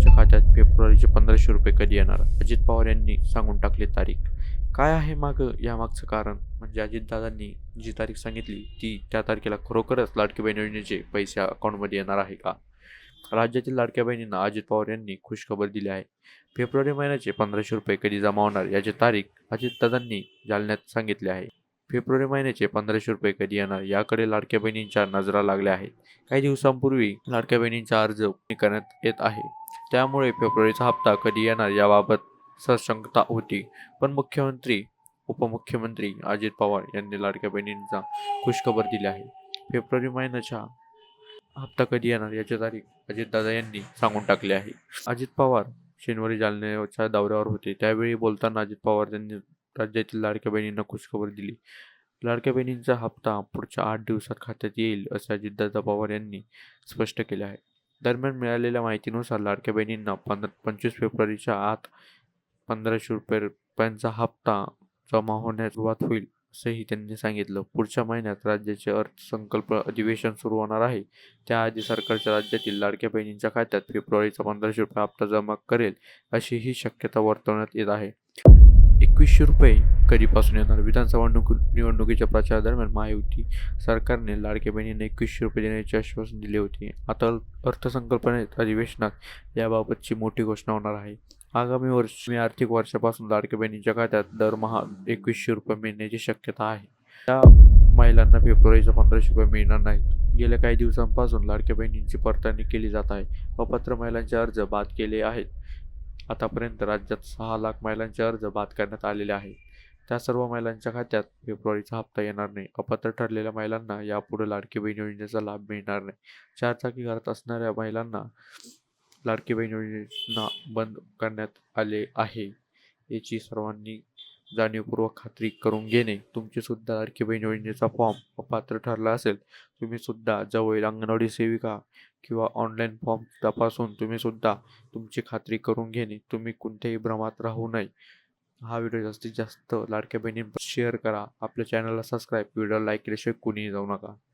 तुमच्या खात्यात फेब्रुवारीचे पंधराशे रुपये कधी येणार? अजित पवार यांनी सांगून टाकली तारीख. काय आहे मागं यामागचं कारण? म्हणजे अजितदादांनी जी तारीख सांगितली ती त्या तारखेला खरोखरच लाडकी बहीण योजनेचे पैसे अकाउंटमध्ये येणार आहे का? राज्यातील लाडक्या बहिणींना अजित पवार यांनी खुशखबर दिली आहे. फेब्रुवारी महिन्याचे पंधराशे रुपये कधी जमा होणार याची तारीख अजितदादांनी जालन्यात सांगितली आहे. फेब्रुवारी महिन्याचे पंधराशे रुपये कधी येणार याकडे लाडक्या बहिणींच्या नजरा लागल्या आहेत. काही दिवसांपूर्वी लाडक्या बहिणींचा अर्ज करण्यात येत आहे. त्यामुळे फेब्रुवारीचा हप्ता कधी येणार याबाबत सशंकता होती. पण मुख्यमंत्री उपमुख्यमंत्री अजित पवार यांनी लाडक्या बहिणींचा खुशखबर दिली आहे. फेब्रुवारी महिन्याच्या हप्ता कधी येणार याची तारीख अजितदादा यांनी सांगून टाकली आहे. अजित पवार शनिवारी जालन्याच्या दौऱ्यावर होते. त्यावेळी बोलताना अजित पवार यांनी राज्यातील लाडक्या बहिणींना खुशखबर दिली. लाडक्या बहिणींचा हप्ता पुढच्या आठ दिवसात खात्यात येईल असे अजितदादा पवार यांनी स्पष्ट केले आहे. दरम्यान मिळालेल्या माहितीनुसार लाडक्या बहिणींना पंधरा पंचवीस फेब्रुवारीच्या आत पंधराशे रुपयांचा हप्ता जमा होण्यास सुरुवात होईल असंही त्यांनी सांगितलं. पुढच्या महिन्यात राज्याचे अर्थसंकल्प अधिवेशन सुरू होणार आहे. त्याआधी सरकारच्या राज्यातील लाडक्या बहिणींच्या खात्यात फेब्रुवारीचा पंधराशे रुपये हप्ता जमा करेल अशी ही शक्यता वर्तवण्यात येत आहे. एकवीसशे रुपये कधीपासून येणार? विधानसभा निवडणुकीच्या प्रचारादरम्यान महायुती सरकारने लाडक्या बहिणींना एकवीसशे रुपये देण्याचे आश्वासन दिले होते. आता अर्थसंकल्पनेत अधिवेशनात याबाबतची मोठी घोषणा होणार आहे. आगामी वर्ष मी आर्थिक वर्षापासून लाडक्या बहिणींच्या खात्यात दरमहा एकवीसशे रुपये मिळण्याची शक्यता आहे. त्या महिलांना फेब्रुवारीचा पंधराशे रुपये मिळणार नाहीत. गेल्या काही दिवसांपासून लाडक्या बहिणींची पडताळणी केली जात आहे. अपात्र महिलांचे अर्ज बाद केले आहेत. आतापर्यंत राज्यात सहा लाख महिलांचे अर्ज बाद करण्यात आलेले आहेत. त्या सर्व महिलांच्या खात्यात फेब्रुवारीचा हप्ता येणार नाही. अपात्र ठरलेल्या महिलांना यापुढे लाडकी बहीण योजनेचा लाभ मिळणार नाही. चार चाकी घरात असणाऱ्या महिलांना लाडकी बहीण योजना बंद करण्यात आले आहे. याची सर्वांनी जाणीवपूर्वक खात्री करून घेणे. तुमची सुद्धा लाडकी बहीण योजनेचा फॉर्म अपात्र ठरला असेल तुम्ही सुद्धा जवळील अंगणवाडी सेविका किंवा ऑनलाईन फॉर्म तपासून तुम्ही सुद्धा तुमची खात्री करून घेणे. तुम्ही कोणत्याही भ्रमात राहू नये. हा व्हिडिओ जास्तीत जास्त लाडक्या बहिणी शेअर करा. आपल्या चॅनलला सबस्क्राईब व्हिडिओ लाईक केल्याशिवाय कुणीही जाऊ नका.